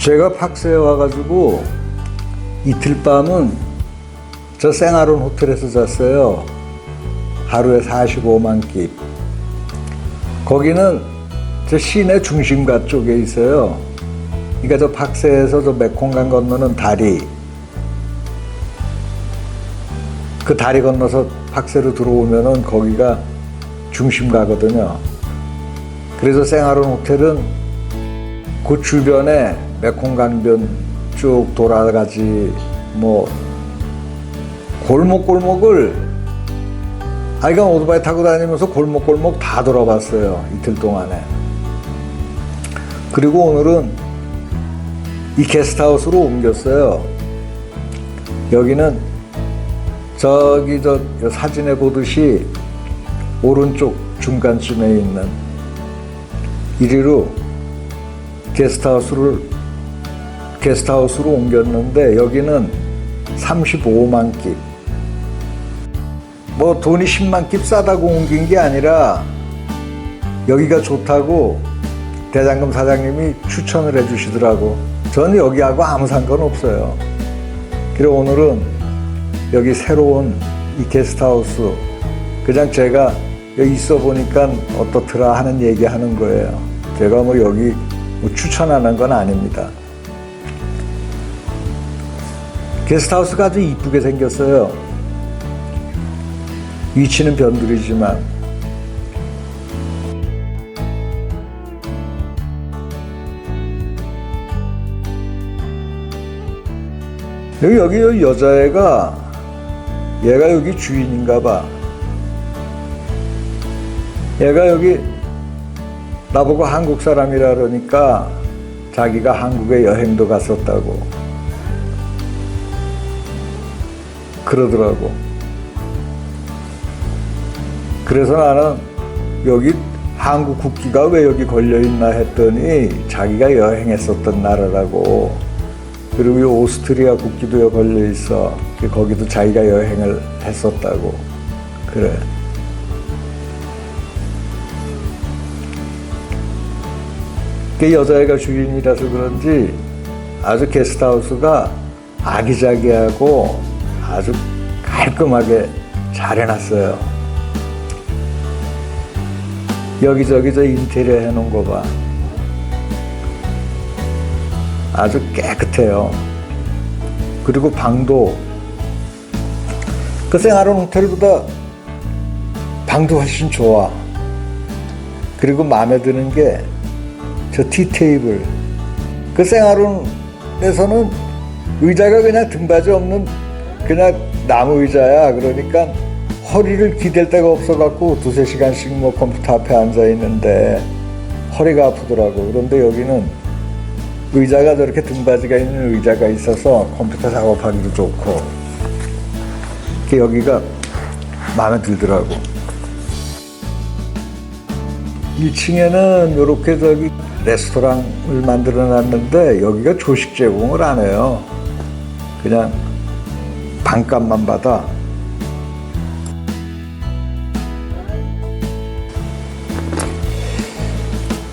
제가 팍스에 와가지고 이틀 밤은 저 생아론 호텔에서 잤어요. 하루에 45만 깁. 거기는 저 시내 중심가 쪽에 있어요. 그러니까 저 팍스에서 저 메콩강 건너는 다리. 그 다리 건너서 팍스로 들어오면은 거기가 중심가거든요. 그래서 생아론 호텔은 그 주변에 메콩강변 쭉 돌아가지 뭐 골목골목을 아이가 오토바이 타고 다니면서 골목골목 다 돌아봤어요 이틀 동안에. 그리고 오늘은 이 게스트하우스로 옮겼어요. 여기는 저기 저 사진에 보듯이 오른쪽 중간쯤에 있는 이리로 게스트하우스를 게스트하우스로 옮겼는데 여기는 35만 깁. 뭐 돈이 10만 깁 싸다고 옮긴 게 아니라 여기가 좋다고 대장금 사장님이 추천을 해 주시더라고. 저는 여기하고 아무 상관없어요. 그리고 오늘은 여기 새로운 이 게스트하우스 그냥 제가 여기 있어 보니까 어떻더라 하는 얘기 하는 거예요. 제가 뭐 여기 뭐 추천하는 건 아닙니다. 게스트하우스가 아주 이쁘게 생겼어요. 위치는 변두리지만 여기 여기 여- 여자애가 얘가 여기 주인인가 봐. 얘가 여기 나보고 한국 사람이라 그러니까 자기가 한국에 여행도 갔었다고 그러더라고. 그래서 나는 여기 한국 국기가 왜 여기 걸려 있나 했더니 자기가 여행했었던 나라라고. 그리고 이 오스트리아 국기도 여기 걸려 있어. 그 거기도 자기가 여행을 했었다고. 그래. 그 여자애가 주인이라서 그런지 아주 게스트하우스가 아기자기하고 아주 깔끔하게 잘 해놨어요. 여기저기 저 인테리어 해놓은 거 봐. 아주 깨끗해요. 그리고 방도 그 생활은 호텔보다 방도 훨씬 좋아. 그리고 마음에 드는 게 저 티테이블. 그 생활원에서는 의자가 그냥 등받이 없는 그냥 나무 의자야. 그러니까 허리를 기댈 데가 없어갖고 두세 시간씩 뭐 컴퓨터 앞에 앉아 있는데 허리가 아프더라고. 그런데 여기는 의자가 저렇게 등받이가 있는 의자가 있어서 컴퓨터 작업하기도 좋고. 그 여기가 마음에 들더라고. 1층에는 이렇게 저기 레스토랑을 만들어 놨는데 여기가 조식 제공을 안 해요. 그냥 반값만 받아.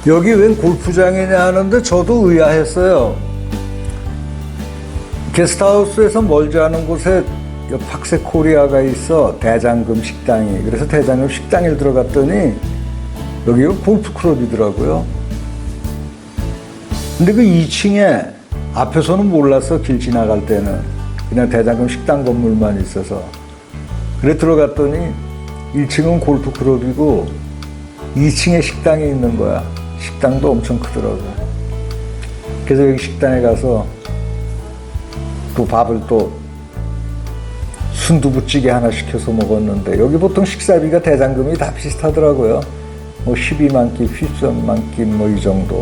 여기 웬 골프장이냐 하는데 저도 의아했어요. 게스트하우스에서 멀지 않은 곳에 요 팍세 코리아가 있어 대장금 식당이 그래서 대장금 식당에 들어갔더니 여기가 골프 클럽이더라고요. 근데 그 2층에 앞에서는 몰랐어 길 지나갈 때는 그냥 대장금 식당 건물만 있어서 그래 들어갔더니 1층은 골프 클럽이고 2층에 식당이 있는 거야. 식당도 엄청 크더라고. 그래서 여기 식당에 가서 또 밥을 또 순두부찌개 하나 시켜서 먹었는데 여기 보통 식사비가 대장금이 다 비슷하더라고요. 뭐 12만 끼, 13만 끼 뭐 이 정도.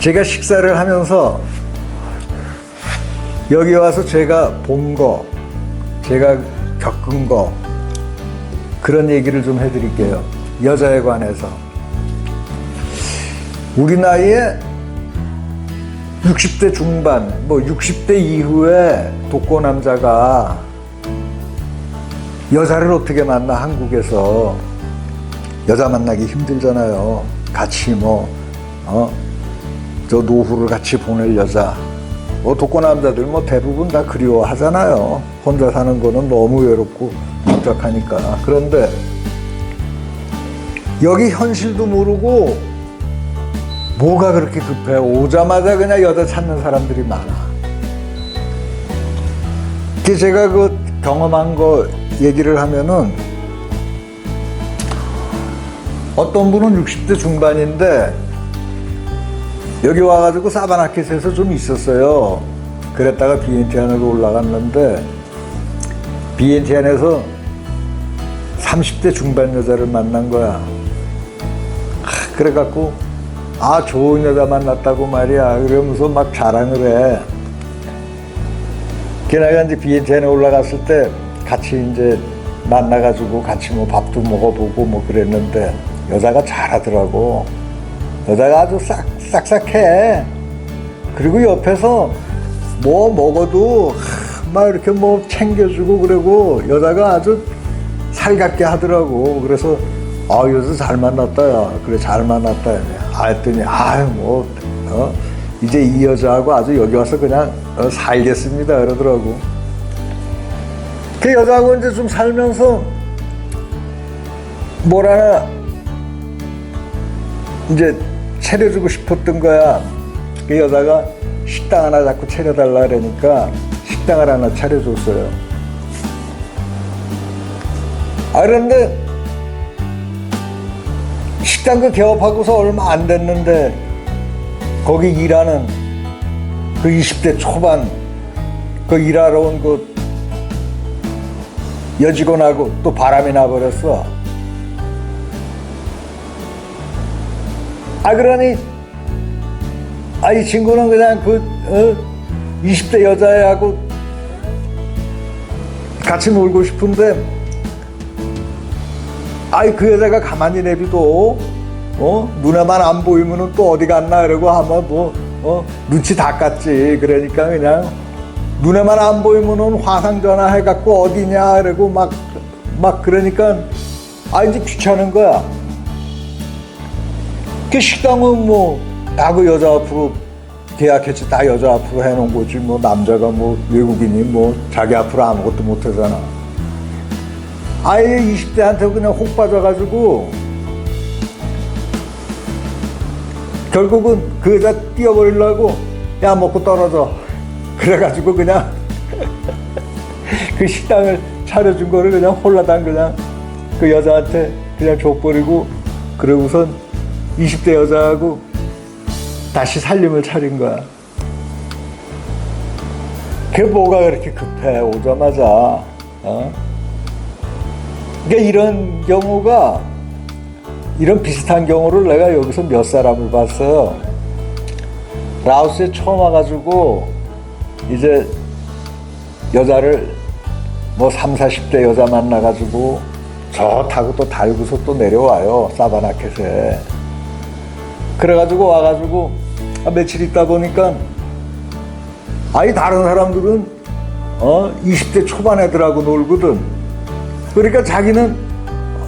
제가 식사를 하면서 여기 와서 제가 본 거, 제가 겪은 거 그런 얘기를 좀 해드릴게요. 여자에 관해서. 우리 나이에 60대 중반, 뭐 60대 이후에 독거 남자가 여자를 어떻게 만나 한국에서 여자 만나기 힘들잖아요. 같이 뭐 어? 저 노후를 같이 보낼 여자. 뭐 독거 남자들 뭐 대부분 다 그리워하잖아요. 혼자 사는 거는 너무 외롭고 복잡하니까. 그런데 여기 현실도 모르고 뭐가 그렇게 급해? 오자마자 그냥 여자 찾는 사람들이 많아. 그 제가 그 경험한 거 얘기를 하면은 어떤 분은 60대 중반인데 여기 와가지고 사바나켓에서 좀 있었어요. 그랬다가 비엔티안으로 올라갔는데 비엔티안에서 30대 중반 여자를 만난 거야. 하, 그래갖고 아 좋은 여자 만났다고 말이야. 그러면서 막 자랑을 해. 걔네가 이제 비엔티안에 올라갔을 때 같이 이제 만나가지고 같이 뭐 밥도 먹어보고 뭐 그랬는데 여자가 잘하더라고. 여자가 아주 싹, 싹싹해. 그리고 옆에서 뭐 먹어도 하, 막 이렇게 뭐 챙겨주고 그러고 여자가 아주 살갑게 하더라고. 그래서 아, 여자 잘 만났다, 야. 그래, 잘 만났다. 야. 아, 했더니, 아유, 뭐, 어, 이제 이 여자하고 아주 여기 와서 그냥 어, 살겠습니다. 그러더라고. 그 여자하고 이제 좀 살면서 뭐라나 이제 차려주고 싶었던 거야. 그 여자가 식당 하나 자꾸 차려달라 그러니까 식당을 하나 차려줬어요. 아, 그런데 식당 그 개업하고서 얼마 안 됐는데 거기 일하는 그 20대 초반 그 일하러 온 그 여직원하고 또 바람이 나버렸어. 아 그러니 아 이 친구는 그냥 그 어, 20대 여자애하고 같이 놀고 싶은데 아이 그 여자가 가만히 내비도 어 눈에만 안 보이면은 또 어디 갔나 그러고 하면 뭐어 눈치 다 깠지 그러니까 그냥 눈에만 안 보이면은 화상 전화 해갖고 어디냐 그러고 막 막 그러니까 아 이제 귀찮은 거야. 그 식당은 뭐 나그 여자 앞으로 계약했지. 다 여자 앞으로 해놓은 거지. 뭐 남자가 뭐 외국인이 뭐 자기 앞으로 아무것도 못하잖아. 아예 20대한테 그냥 혹 빠져가지고 결국은 그 여자 뛰어버리려고 야 먹고 떨어져. 그래가지고 그냥 그 식당을 차려준 거를 그냥 홀라당 그냥 그 여자한테 그냥 줘버리고 그러고선 20대 여자하고 다시 살림을 차린 거야. 그게 뭐가 그렇게 급해 오자마자 어? 그러니까 이런 경우가 이런 비슷한 경우를 내가 여기서 몇 사람을 봤어요. 라오스에 처음 와가지고 이제 여자를 뭐 3, 40대 여자 만나가지고 저 타고 또 달고서 또 내려와요. 사바나켓에. 그래가지고 와가지고 아, 며칠 있다 보니까 아니 다른 사람들은 어 20대 초반 애들하고 놀거든. 그러니까 자기는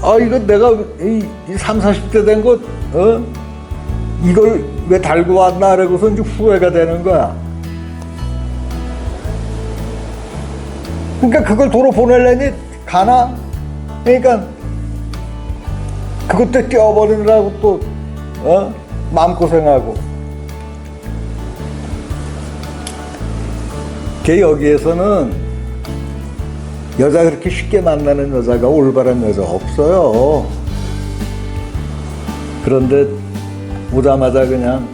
아 이거 내가 이, 이 3, 40대 된것 어? 이걸 왜 달고 왔나 그러고서 이제 후회가 되는 거야. 그러니까 그걸 도로 보내려니 가나? 그러니까 그것도 떼어버리느라고 또 어? 마음고생하고 걔 여기에서는 여자 그렇게 쉽게 만나는 여자가 올바른 여자 없어요. 그런데 오자마자 그냥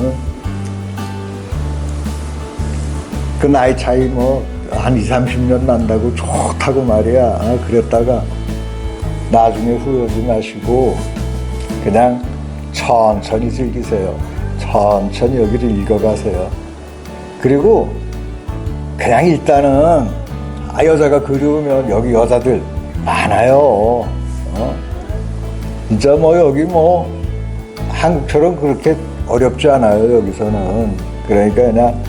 어? 그 나이 차이 뭐 한 2, 30년 난다고 좋다고 말이야. 아, 그랬다가 나중에 후회하지 마시고 그냥 천천히 즐기세요. 천천히 여기를 읽어가세요. 그리고 그냥 일단은 아 여자가 그리우면 여기 여자들 많아요. 어? 진짜 뭐 여기 뭐 한국처럼 그렇게 어렵지 않아요 여기서는. 그러니까 그냥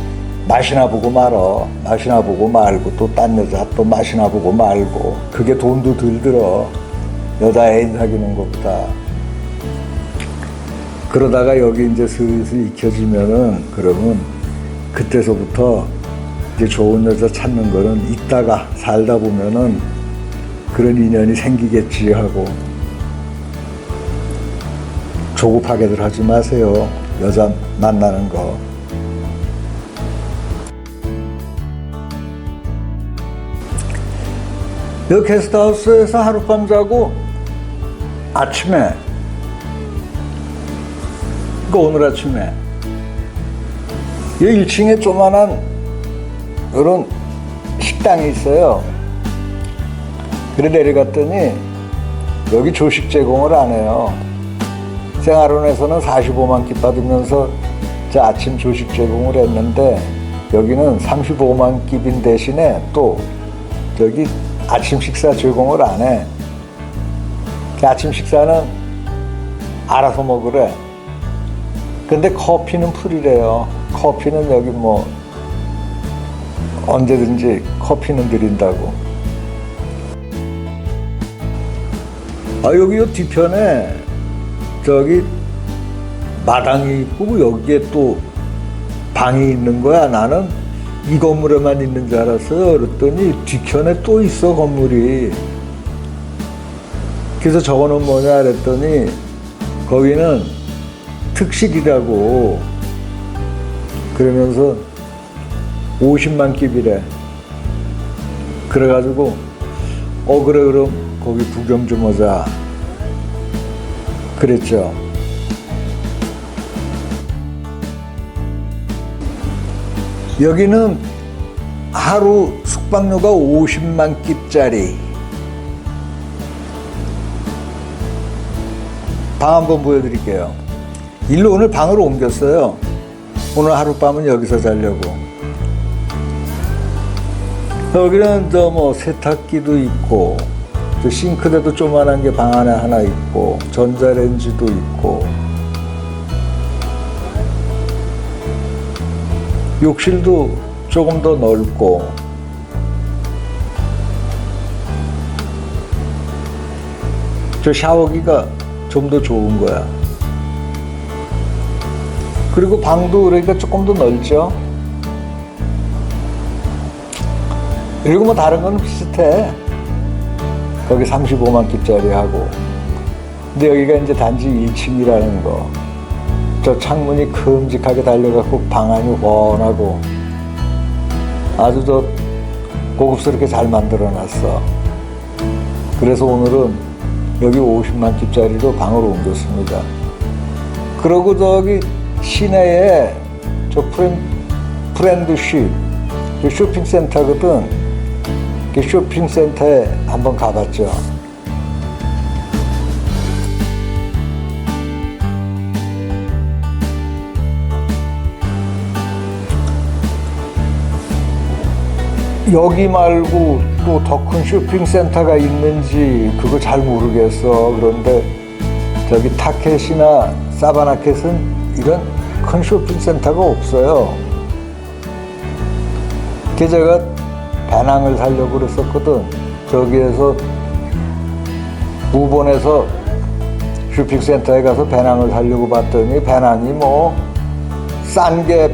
맛이나 보고 말어. 맛이나 보고 말고 또 딴 여자 또 맛이나 보고 말고 그게 돈도 덜 들어. 여자 애인 사귀는 것보다. 그러다가 여기 이제 슬슬 익혀지면은 그러면 그때서부터 이제 좋은 여자 찾는 거는 있다가 살다 보면은 그런 인연이 생기겠지 하고 조급하게들 하지 마세요. 여자 만나는 거. 여기 게스트하우스에서 하룻밤 자고 아침에 그 오늘 아침에 이 1층에 조만한 이런 식당이 있어요. 그래 내려갔더니 여기 조식 제공을 안 해요. 생활원에서는 45만 끼 받으면서 저 아침 조식 제공을 했는데 여기는 35만 끼빈 대신에 또 여기 아침 식사 제공을 안 해. 그 아침 식사는 알아서 먹으래. 근데 커피는 풀이래요. 커피는 여기 뭐 언제든지 커피는 드린다고. 아 여기 요 뒤편에 저기 마당이 있고 여기에 또 방이 있는 거야. 나는 이 건물에만 있는 줄 알았어요. 그랬더니 뒤편에 또 있어 건물이. 그래서 저거는 뭐냐 그랬더니 거기는 특식이라고 그러면서 50만 끼비래. 그래가지고 어 그래 그럼 거기 구경 좀 하자. 그랬죠. 여기는 하루 숙박료가 50만 끼짜리. 방 한번 보여드릴게요. 일로 오늘 방으로 옮겼어요. 오늘 하룻밤은 여기서 자려고. 여기는 저뭐 세탁기도 있고, 저 싱크대도 조만한 게 방 안에 하나 있고, 전자레인지도 있고, 욕실도 조금 더 넓고, 저 샤워기가 좀 더 좋은 거야. 그리고 방도 그러니까 조금 더 넓죠. 그리고 뭐 다른 건 비슷해. 거기 35만 끼짜리 하고. 근데 여기가 이제 단지 1층이라는 거. 저 창문이 큼직하게 달려갖고 방 안이 훤하고 아주 저 고급스럽게 잘 만들어 놨어. 그래서 오늘은 여기 50만 끼짜리로 방으로 옮겼습니다. 그러고 저기 시내에 저저 쇼핑센터거든. 그 쇼핑센터에 한번 가봤죠. 여기 말고 또 더 큰 쇼핑센터가 있는지 그거 잘 모르겠어. 그런데 저기 타켓이나 사바나켓은 이런 큰 쇼핑센터가 없어요. 그 제가 배낭을 사려고 그랬었거든. 저기에서 우본에서 쇼핑센터에 가서 배낭을 사려고 봤더니 배낭이 뭐 싼 게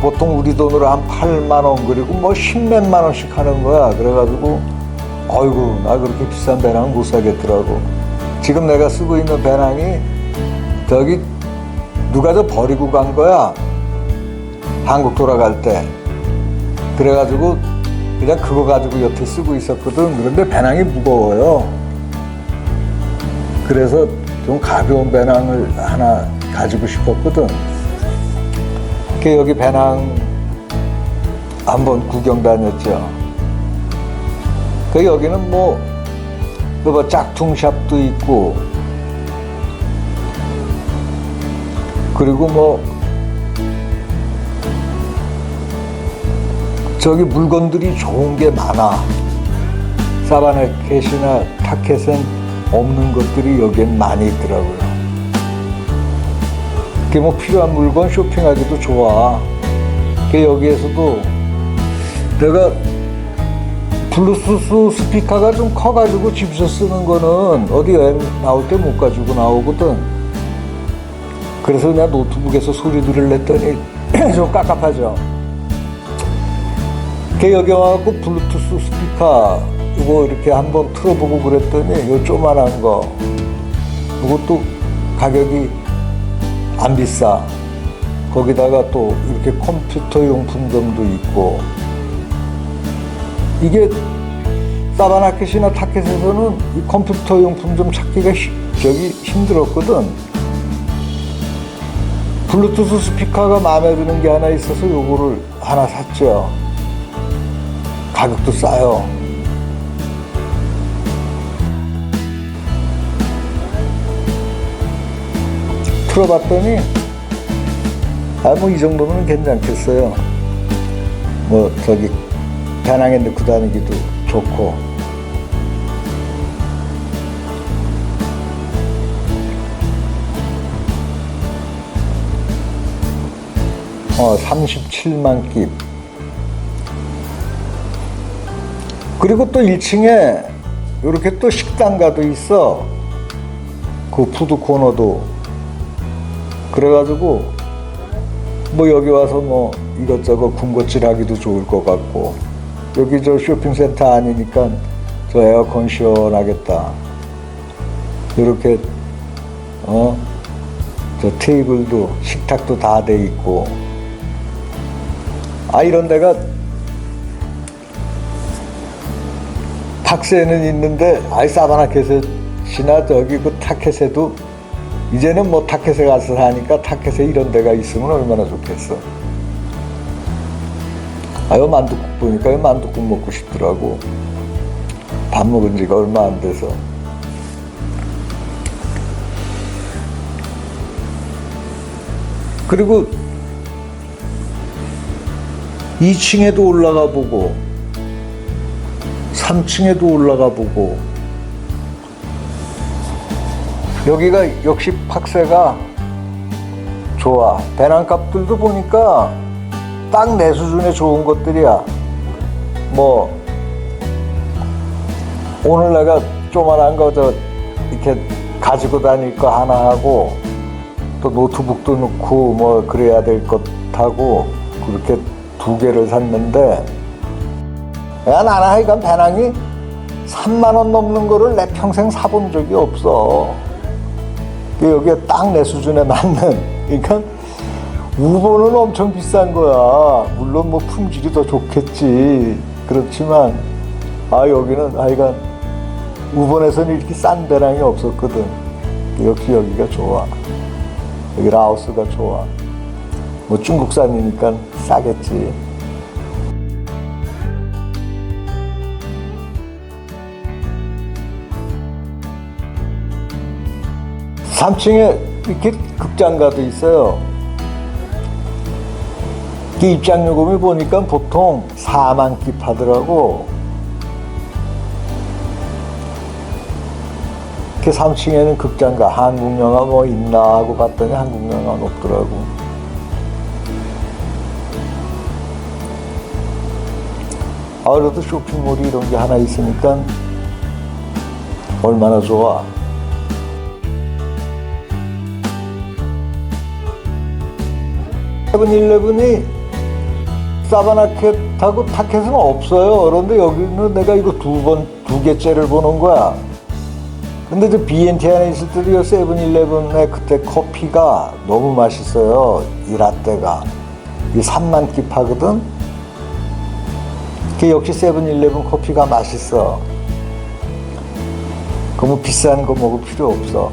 보통 우리 돈으로 한 8만 원 그리고 뭐 10몇만 원씩 하는 거야. 그래가지고 어이구 나 그렇게 비싼 배낭 못 사겠더라고. 지금 내가 쓰고 있는 배낭이 저기 누가 저 버리고 간 거야. 한국 돌아갈 때. 그래가지고 그냥 그거 가지고 여태 쓰고 있었거든. 그런데 배낭이 무거워요. 그래서 좀 가벼운 배낭을 하나 가지고 싶었거든. 그 여기 배낭 한번 구경 다녔죠. 그 여기는 뭐, 그뭐 짝퉁샵도 있고, 그리고 뭐, 저기 물건들이 좋은 게 많아. 사바나켓이나 타켓은 없는 것들이 여기엔 많이 있더라고요. 그게 뭐 필요한 물건 쇼핑하기도 좋아. 그 여기에서도 내가 블루투스 스피커가 좀 커가지고 집에서 쓰는 거는 어디 여행 나올 때 못 가지고 나오거든. 그래서 그냥 노트북에서 소리 들을랬더니 좀 깝깝하죠. 그 여기 와갖고 블루투스 스피커 이거 이렇게 한번 틀어보고 그랬더니 요 조만한 거 이것도 가격이 안 비싸. 거기다가 또 이렇게 컴퓨터 용품점도 있고 이게 사바나켓이나 타켓에서는 이 컴퓨터 용품점 찾기가 히- 저기 힘들었거든. 블루투스 스피커가 마음에 드는 게 하나 있어서 요거를 하나 샀죠. 가격도 싸요. 틀어봤더니 아 뭐 이 정도면 괜찮겠어요. 뭐 저기 배낭에 넣고 다니기도 좋고 어 37만 깁 그리고 또 1층에 이렇게 또 식당가도 있어. 그 푸드 코너도. 그래가지고 뭐 여기 와서 뭐 이것저것 군것질 하기도 좋을 것 같고. 여기 저 쇼핑센터 아니니까 저 에어컨 시원하겠다. 이렇게 어? 저 테이블도 식탁도 다 돼 있고 아 이런 데가 탁스에는 있는데 아이 사바나켓이나 저기 그 타켓에도 이제는 뭐 타켓에 가서 사니까 타켓에 이런 데가 있으면 얼마나 좋겠어. 아유 만두국 보니까 이 만두국 먹고 싶더라고. 밥 먹은 지가 얼마 안 돼서. 그리고 2층에도 올라가 보고 3층에도 올라가 보고 여기가 역시 팍세가 좋아. 배낭값들도 보니까 딱 내 수준에 좋은 것들이야. 뭐 오늘 내가 조만한 거 저 이렇게 가지고 다닐 거 하나 하고 또 노트북도 넣고 뭐 그래야 될 것 하고 그렇게 두 개를 샀는데 야 나는 하여간 배낭이 3만 원 넘는 거를 내 평생 사본 적이 없어. 여기에 딱 내 수준에 맞는 그러니까 우버는 엄청 비싼 거야. 물론 뭐 품질이 더 좋겠지. 그렇지만 아 여기는 하여간 우번에서는 이렇게 싼 배낭이 없었거든. 역시 여기가 좋아. 여기 라오스가 좋아 뭐 중국산이니까 싸겠지 3층에 이렇게 극장가도 있어요. 그 입장 요금이 보니까 보통 4만 킵 하더라고. 그 3층에는 극장가 한국 영화 뭐 있나 하고 봤더니 한국 영화는 없더라고. 아, 그래도 쇼핑몰이 이런 게 하나 있으니까 얼마나 좋아. 세븐일레븐이 사바나켓하고 타켓은 없어요. 그런데 여기는 내가 이거 두 번, 두 개째를 보는 거야. 근데 저 BNT 안에 있을 때도 이 세븐일레븐의 그때 커피가 너무 맛있어요. 이 라떼가. 이 3만 킵 하거든? 그 역시 세븐일레븐 커피가 맛있어. 그뭐 비싼 거 먹을 필요 없어.